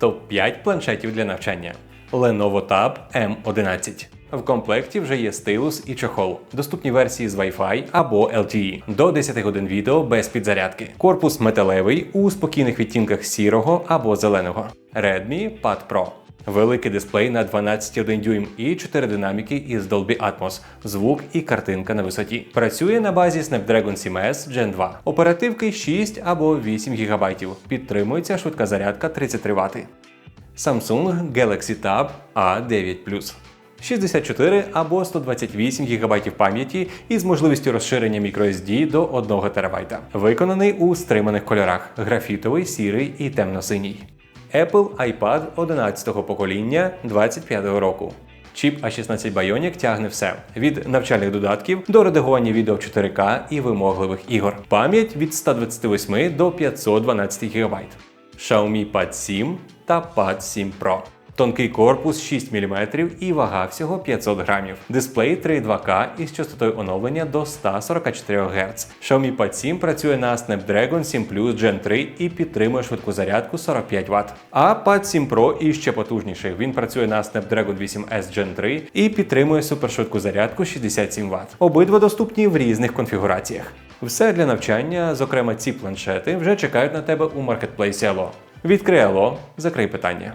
Топ-5 планшетів для навчання. Lenovo Tab M11. В комплекті вже є стилус і чохол, доступні версії з Wi-Fi або LTE. До 10 годин відео без підзарядки. Корпус металевий у спокійних відтінках сірого або зеленого. Redmi Pad Pro. Великий дисплей на 12,1 дюйм і 4 динаміки із Dolby Atmos, звук і картинка на висоті. Працює на базі Snapdragon 7 S Gen 2. Оперативки 6 або 8 ГБ. Підтримується швидка зарядка 33 Вт. Samsung Galaxy Tab A9 64 або 128 ГБ пам'яті із можливістю розширення microSD до 1 ТБ. Виконаний у стриманих кольорах: графітовий, сірий і темно-синій. Apple iPad 11-го покоління 25-го року. Чіп A16 Bionic тягне все від навчальних додатків до редагування відео в 4К і вимогливих ігор. Пам'ять від 128 до 512 ГБ. Xiaomi Pad 7 та Pad 7 Pro. Тонкий корпус 6 мм і вага всього 500 грамів. Дисплей 3.2К із частотою оновлення до 144 Гц. Xiaomi Pad 7 працює на Snapdragon 7 Plus Gen 3 і підтримує швидку зарядку 45 Вт. А Pad 7 Pro і ще потужніший. Він працює на Snapdragon 8S Gen 3 і підтримує супершвидку зарядку 67 Вт. Обидва доступні в різних конфігураціях. Все для навчання, зокрема ці планшети, вже чекають на тебе у маркетплейсі Allo. Відкрий Allo, закрий питання.